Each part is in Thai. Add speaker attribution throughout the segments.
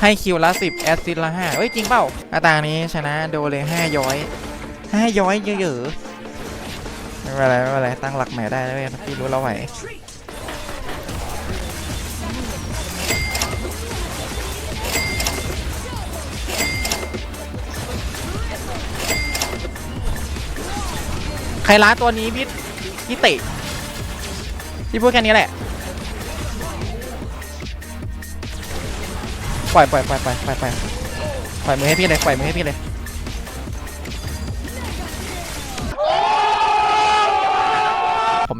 Speaker 1: ให้คิวละสิบแอสซิสละห้าเอ้ย จริงเปล่าอาตางนี้ชนะโดเลยห้าย้อยห้าย้อยเยอะๆไม่เป็นไรไม่เป็นไรตั้งหลักใหม่ได้แล้วเว้ยพี่รู้เราไหวใครล้าตัวนี้พี่พี่เตะพี่พูดแค่นี้แหละ ปล่อยปล่อยปล่อยปล่อยปล่อยปล่อยปล่อยมือให้พี่เลยปล่อยมือให้พี่เลย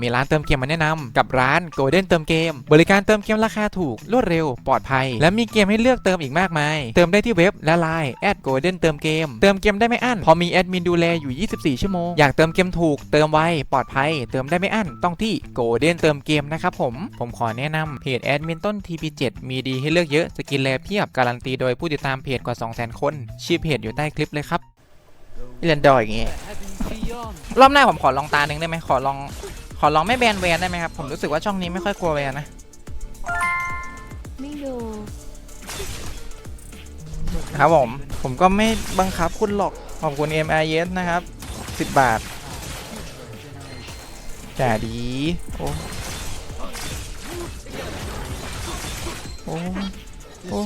Speaker 1: มีร้านเติมเกมมาแนะนำกับร้าน Golden เติมเกม บริการเติมเกมราคาถูกรวดเร็วปลอดภัย และมีเกมให้เลือกเติมอีกมากมาย เติมได้ที่เว็บและไลน์แอด Golden เติมเกม เติมเกมได้ไม่อั้นพอมีแอดมินดูแลอยู่ 24 ชั่วโมง อยากเติมเกมถูก เติมไวปลอดภัย เติมได้ไม่อั้นต้องที่ Golden เติมเกมนะครับผมผมขอแนะนำเพจแอดมินต้น TP7 มีดีให้เลือกเยอะสกินแลเพียบการันตีโดยผู้ติดตามเพจกว่า 200,000 คนชื่อเพจอยู่ใต้คลิปเลยครับเรียนดอยอย่างงี้รอบหน้าผมขอลองตาหนึ่งได้ไหมขอลอง ขอลองไม่แบนแวนได้ไหมครับ ผมรู้สึกว่าช่องนี้ไม่ค่อยกลัวแวนนะ
Speaker 2: ไม่ดู
Speaker 1: ครับผม ผมก็ไม่บังคับคุณหรอก ขอบคุณ m i s นะครับ 10 บาทจ่าดี โอ้ โอ้ โอ้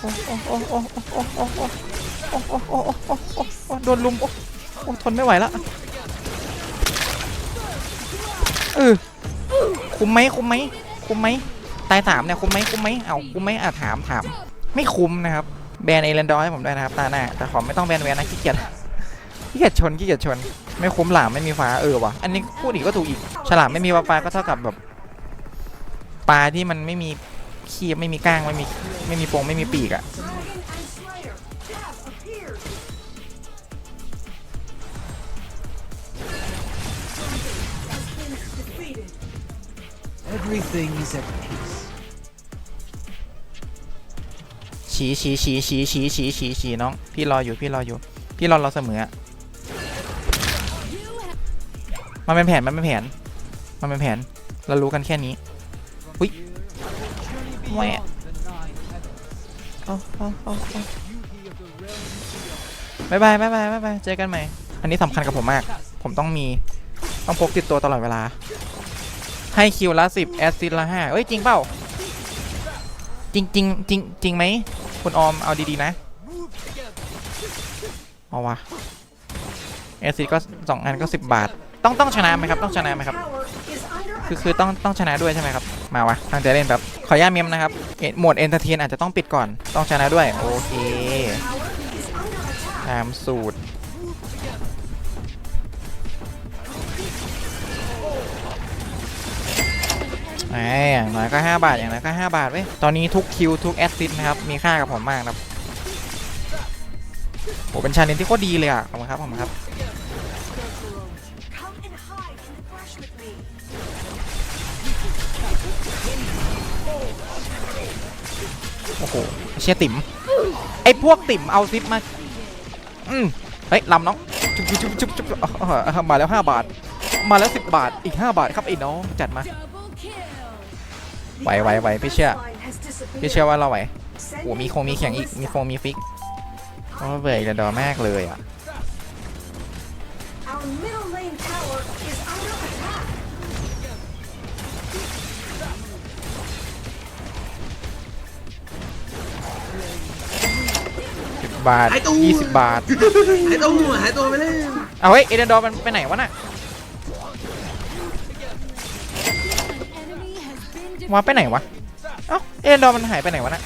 Speaker 1: โอ้ โอ้ โอ้ โอ้ โอ้ โอ้ โอ้ โอ้ โอ้ โอ้ โอ้ โอ้ โอ้ โอ้ โดนลุม โอ้ โอ้ ทนไม่ไหวแล้ว เออคุ้มไหมคุ้มไหมคุ้มไหมตายสามเนี่ยคุ้มไหมคุ้มไหมเอาคุ้มไหมอะถามถาม ไม่คุ้มนะครับ แบนเอเลนดอร์ให้ผมด้วยนะครับตาหน้าแต่ขอไม่ต้องแบนแวนนะขี้เกียจขี้เกียจชนขี้เกียจชน ไม่คุ้มหลามไม่มีฟ้าเออว่ะอันนี้พูดอีกก็ถูกอีก ฉลามไม่มีปลาปลาก็เท่ากับแบบปลาที่มันไม่มีขี้ไม่มีก้างไม่มีไม่มีโปงไม่มีปีกอะ
Speaker 3: Everything is at peace.
Speaker 1: ฉีฉีฉีฉีฉีฉีฉีฉีน้อง พี่รออยู่พี่รออยู่ พี่รอเราเสมอมันเป็นแผนมันเป็นแผนมันเป็นแผนเรารู้กันแค่นี้อุ้ยแหวะ
Speaker 3: The nine heavens.
Speaker 1: เอาเอาเอาเอาบายบายบายบายบายบายเจอกันใหม่ อันนี้สำคัญกับผมมาก ผมต้องมี ต้องพกติดตัวตลอดเวลา ให้คิวละสิบแอสซิสต์ละห้าเอ้ยจริงเปล่า จริงจริงจริงจริงไหมคุณออมเอาดีๆนะเอาวะแอสซิสต์ก็สองอันก็สิบบาท ต้องต้องชนะไหมครับต้องชนะไหมครับคือคือต้องต้องชนะด้วยใช่ไหมครับ มาวะตั้งใจเล่นแบบขออนุญาตเมมนะครับโหมดเอนเตอร์เทนอาจจะต้องปิดก่อนต้องชนะด้วยโอเคตามสูตร ไอ้อย่างน้อยก็5บาทอย่างน้อยก็5บาทเว้ยตอนนี้ทุกคิวทุกแอสซิสนะครับมีค่ากับผมมากนะครับโอ้เป็นชาเลนจ์ที่โคตรดีเลยอะขอบคุณครับขอบคุณครับโอ้โหเชียติ๋มไอ้พวกติ๋มเอาซิปมาอืมเฮ้ยลำน้องจุ๊บจุ๊บจุ๊บจุ๊บจุ๊บอ่าอ่ามาแล้ว 5 บาท มาแล้ว 10 บาทอีก 5 บาทครับไอ้น้องจัดมา ไหวไหวไหวพี่เชื่อ
Speaker 4: Line has disappeared.
Speaker 1: พี่เชื่อว่าเราไหว
Speaker 4: Send
Speaker 1: โอ้มีคงมีแข่งอีกมีคงมีฟิกโอ้เบื่ออีกแล้วดอมากเลยอะ
Speaker 4: Our middle lane tower is under attack.
Speaker 1: สิบบาท
Speaker 5: ไอ้ตู้
Speaker 1: ยี่สิบบาท
Speaker 5: หายตัวหายตัวไปเลย
Speaker 1: เอาเฮ้ยเอเดนดอร์มันไปไหนวะน่ะ ว่าไปไหนวะ เอ้า เอ็นดอมันหายไปไหนวะน่ะ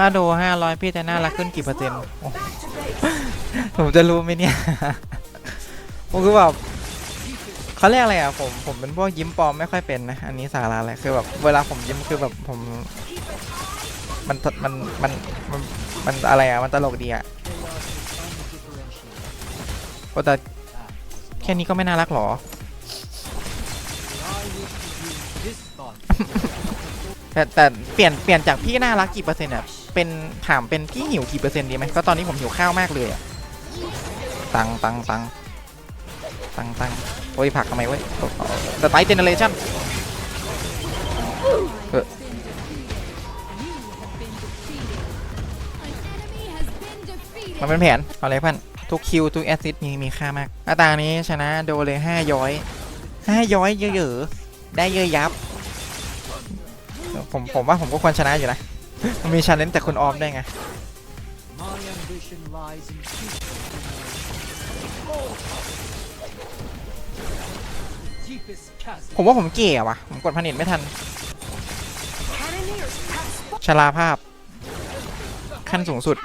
Speaker 1: ถ้าดูห้าร้อยพี่จะน่ารักขึ้นกี่เปอร์เซ็นต์ผมจะรู้ไหมเนี่ย ผมคือแบบเขาเรียกอะไรอะผมผมเป็นพวกยิ้มปลอมไม่ค่อยเป็นนะ อันนี้สาระเลยคือแบบเวลาผมยิ้มคือแบบผมมันมันมันมันมันอะไรอะมันตลกดีอะแต่แค่นี้ก็ไม่น่ารักหรอแต่แต่เปลี่ยนเปลี่ยนจากพี่น่ารักกี่เปอร์เซ็นต์อะ เป็นถามเป็นพี่หิวกี่เปอร์เซ็นต์ดีไหมก็ตอนนี้ผมหิวข้าวมากเลยอะตังตังตังตังตังโอ้ยผลักทำไมเว้ยสไตล์เจเนเรชั่นเออมันเป็นแผน เอาเลยเพื่อนทุกคิว ทุกแอสซิสต์มีมีค่ามากหน้าตานี้ชนะโดนเลยห้าย้อยห้าย้อยเยอะๆได้เยอะยับ ผมผมว่าผมก็ควรชนะอยู่นะ มันมีชาเลนจ์แต่คนออมได้ไง ผมว่าผมเก๋ว่ะ ผมกดพันเน็ตไม่ทัน ชราภาพ ขั้นสูงสุด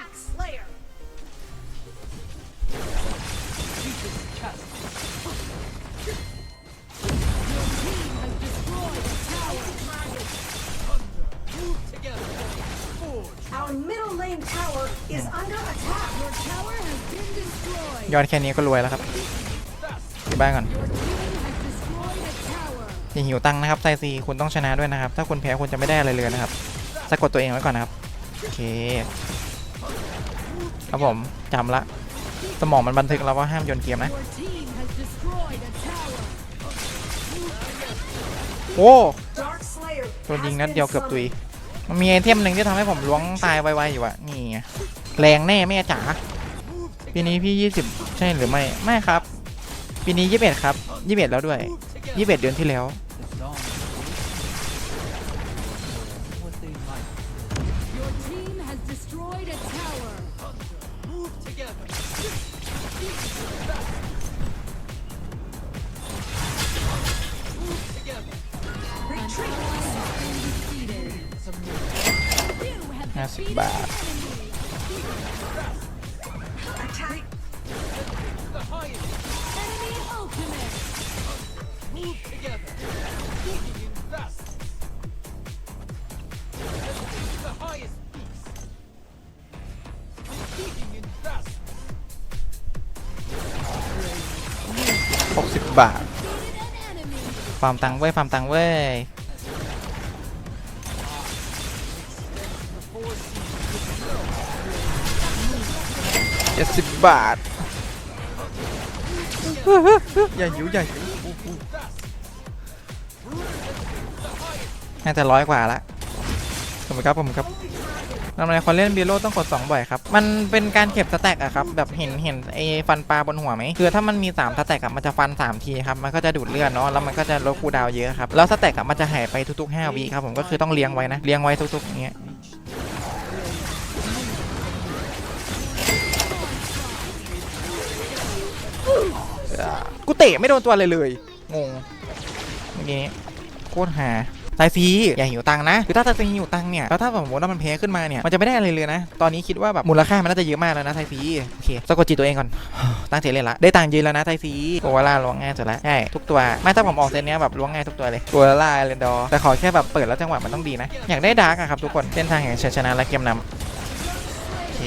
Speaker 4: Our middle lane tower is under attack. Your tower has been destroyed.
Speaker 1: ยอดแค่นี้ก็รวยแล้วครับที่บ้านก่อน
Speaker 4: Your team has destroyed a tower.
Speaker 1: อย่าหิวตังค์นะครับไซซีคุณต้องชนะด้วยนะครับ ถ้าคุณแพ้คุณจะไม่ได้อะไรเลยนะครับสะกดตัวเองไว้ก่อนนะครับ โอเค ครับผมจำละ สมองมันบันทึกแล้วว่าห้ามโยนเกมนะ
Speaker 4: Your team has destroyed a tower.
Speaker 1: โอ้
Speaker 4: Dark Slayer
Speaker 1: โดนยิง
Speaker 4: has
Speaker 1: นัด
Speaker 4: been
Speaker 1: เดียวเกือบตุย
Speaker 4: summoned.
Speaker 1: มันมีไอเทมหนึ่งที่ทำให้ผมล้วงตายไวๆอยู่อะนี่ไงแรงแน่แม่จ๋าปีนี้พี่ 20 ใช่หรือไม่ไม่ครับ ปีนี้ 21 ครับ 21 แล้วด้วย 21 เดือนที่แล้ว
Speaker 3: peace. Seeking in vast.
Speaker 1: 60 บาทฟาร์มตังค์เว้ยฟาร์มตังค์เว้ย เจ็ดสิบบาท อย่าหิวอย่าหิวน่าจะร้อยกว่าละขอบคุณครับผมครับทำไมคนเล่นบีโร่ต้องกด 2 บ่อยครับ มันเป็นการเก็บสแต็กอะครับ แบบเห็นเห็นไอ้ฟันปลาบนหัวไหม คือถ้ามันมี3สแต็กอะมันจะฟัน 3 ทีครับ มันก็จะดูดเลือดเนาะ แล้วมันก็จะลดคูดาวเยอะครับ แล้วสแต็กอะมันจะหายไปทุกๆ 5วิครับผม ก็คือต้องเลี้ยงไว้นะ เลี้ยงไว้ทุกๆอย่างเงี้ย กูเตะไม่โดนตัวเลยเลยงงเมื่อกี้นี้โคตรหาไซฟีอย่าหิวตังค์นะคือถ้าไซฟีหิวตังค์เนี่ยแล้วถ้าสมมติว่ามันแพ้ขึ้นมาเนี่ยมันจะไม่ได้อะไรเลยนะ ตอนนี้คิดว่าแบบมูลค่ามันน่าจะเยอะมากแล้วนะไซฟีโอเคสะกดจิตตัวเองก่อน ตั้งใจเล่นละได้ตังค์เยอะแล้วนะไซฟีโกวาล่าล้วงง่ายสุดละใช่ทุกตัวไม่ถ้าผมออกเซตเนี้ยแบบล้วงง่ายทุกตัวเลยโกวาล่าเรนดอร์แต่ขอแค่แบบเปิดแล้วจังหวะมันต้องดีนะอยากได้ดาร์กอะครับทุกคนเส้นทางแห่งชัยชนะและเกมนำโอเค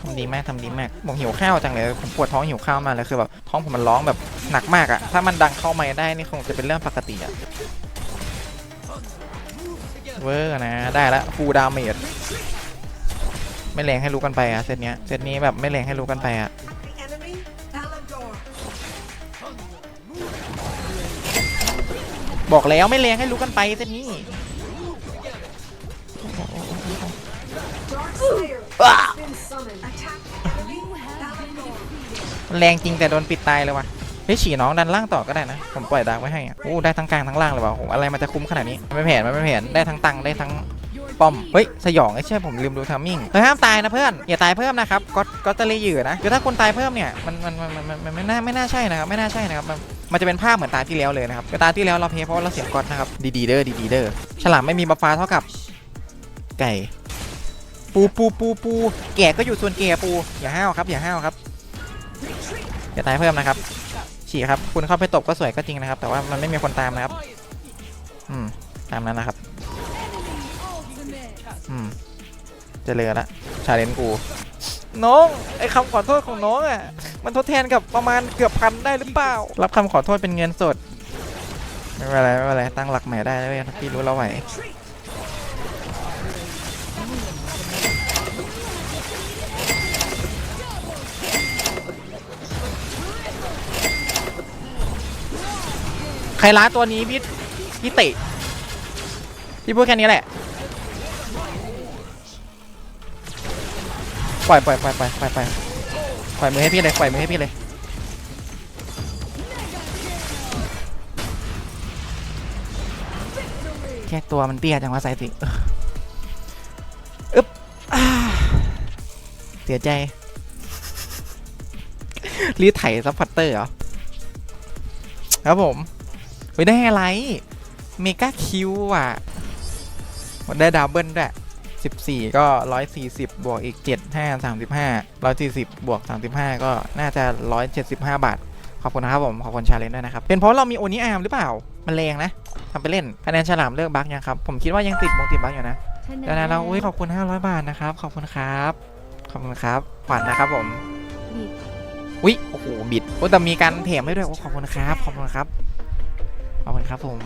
Speaker 1: ทำดีมากทำดีมากผมหิวข้าวจังเลยผมปวดท้องหิวข้าวมากเลยคือแบบท้องผมมันร้องแบบ หนักมากอะถ้ามันดังเข้ามาได้นี่คงจะเป็นเรื่องปกติอะเวอร์นะ ได้ละฟูดาเมจไม่แรงให้รู้กันไปอะเซตเนี้ยเซตนี้แบบไม่แรงให้รู้กันไปอะบอกแล้วไม่แรงให้รู้กันไปเซตนี้แรงจริงแต่โดนปิดตายเลยว่ะ เฮ้ยฉี่น้องดันล่างต่อก็ได้นะ ผมปล่อยดาร์กไว้ให้อะโอ้ได้ทั้งกลางทั้งล่างเลยว่ะโอ้โหอะไรมันจะคุ้มขนาดนี้ไม่แผนไม่แผนได้ทั้งตังค์ได้ทั้งป้อม เฮ้ย สยองไอ้เชี่ยผมลืมดูทามมิ่งเฮ้ยห้ามตายนะเพื่อน อย่าตายเพิ่มนะครับก็ก็จะรีอยู่นะคือถ้าคุณตายเพิ่มเนี่ย มันมันมันมันมันไม่น่าไม่น่าใช่นะครับ ไม่น่าใช่นะครับ มันมันจะเป็นภาพเหมือนตาที่แล้วเลยนะครับตาที่แล้วเราเพย์เพราะเราเสียก๊อตนะครับ ดีดีเด้อดีดีเด้อ ฉลามไม่มีบัฟฟ้าเท่ากับ ไก่ ปูปูปูปูแก่ก็อยู่ส่วนแก่ปู อย่าห้าวครับ อย่าห้าวครับ อย่าตายเพิ่มนะครับ ฉี่ครับ คุณเข้าไปตบก็สวยก็จริงนะครับ แต่ว่ามันไม่มีคนตามนะครับ อืม ตามนั้นนะครับ อืม จะเลือละ ชาเลนกู น้อง ไอ้คำขอโทษของน้องอะ มันทดแทนกับประมาณเกือบพันได้หรือเปล่า รับคำขอโทษเป็นเงินสด ไม่เป็นไรไม่เป็นไร ตั้งหลักใหม่ได้แล้วเว้ยพี่รู้เราไหว คล้าตัวนี้พี่พี่เตะพี่พูดแค่นี้แหละ ปล่อยปล่อยปล่อยปล่อยปล่อยปล่อยปล่อยมือให้พี่เลยปล่อยมือให้พี่เลยแค่ตัวมันเตี้ยจังวะสายสิอึ๊บเสียใจรีดไถซัพพอร์เตอร์เหรอ ครับผม ไปได้อะไร เมกาคิวอะได้ดับเบิลด้วย14 ก็ 140 บวกอีก 7 5 35 140 บวก 35 ก็น่าจะ 175 บาท ขอบคุณนะครับผม ขอบคุณชาเลนจ์ด้วยนะครับ เป็นเพราะเรามีโอนิอาร์มหรือเปล่า มันแรงนะทำไปเล่นคะแนนฉลามเลิกบั๊กยังครับ ผมคิดว่ายังติดมงติดบั๊กอยู่นะดังนั้นเราอุ้ยขอบคุณ 500 บาทนะครับ ขอบคุณครับ ขอบคุณครับฝันนะครับผม
Speaker 4: บิด
Speaker 1: อุ้ยโอ้โหบิดโอ้แต่มีการแถมให้ด้วยโอ้ขอบคุณครับ ขอบคุณครับ ขอบคุณครับผม